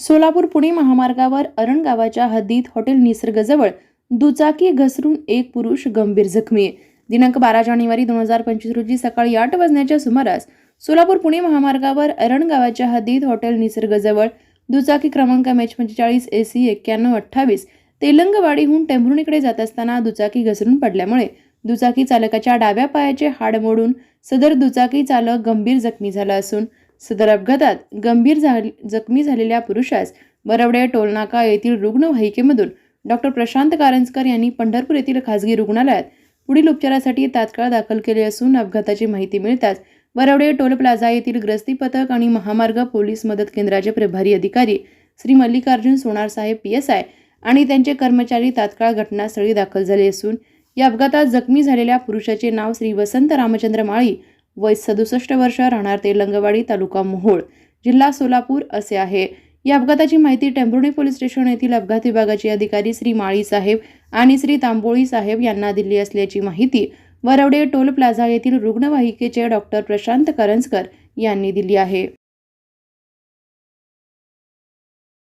सोलापूर पुणे महामार्गावर अरण गावाच्या हद्दीत हॉटेल निसर्गजवळ दुचाकी घसरून एक पुरुष गंभीर जखमी दिनांक बारा जानेवारी दोन हजार पंचवीस रोजी सकाळी आठ वाजण्याच्या सुमारास सोलापूर पुणे महामार्गावर अरण गावाच्या हद्दीत हॉटेल निसर्गजवळ दुचाकी क्रमांक एम एच पंचेचाळीस ए सी एक्क्याण्णव अठ्ठावीस तेलंगवाडीहून टेंभुर्णीकडे जात असताना दुचाकी घसरून पडल्यामुळे दुचाकी चालकाच्या डाव्या पायाचे हाड मोडून सदर दुचाकी चालक गंभीर जखमी झाला असून सदर अपघातात गंभीर जखमी झालेल्या पुरुषास बरवडे टोलनाका येथील रुग्णवाहिकेमधून डॉक्टर प्रशांत कारंजकर यांनी पंढरपूर येथील खासगी रुग्णालयात पुढील उपचारासाठी तात्काळ दाखल केले असून अपघाताची माहिती मिळताच बरवडे टोल प्लाझा येथील ग्रस्ती पथक आणि महामार्ग पोलीस मदत केंद्राचे प्रभारी अधिकारी श्री मल्लिकार्जुन सोनारसाहेब पी एस आय आणि त्यांचे कर्मचारी तात्काळ घटनास्थळी दाखल झाले असून या अपघातात जखमी झालेल्या पुरुषाचे नाव श्री वसंत रामचंद्र माळी वय सदुसष्ट वर्ष राहणार तेलंगवाडी तालुका मोहोळ जिल्हा सोलापूर असे आहे. या अपघाताची माहिती टेंभुर्णी पोलीस स्टेशन येथील अपघात विभागाचे अधिकारी श्री माळी साहेब आणि श्री तांबोळी साहेब यांना दिली असल्याची माहिती वरवडे टोल प्लाझा येथील रुग्णवाहिकेचे डॉक्टर प्रशांत करंजकर यांनी दिली आहे.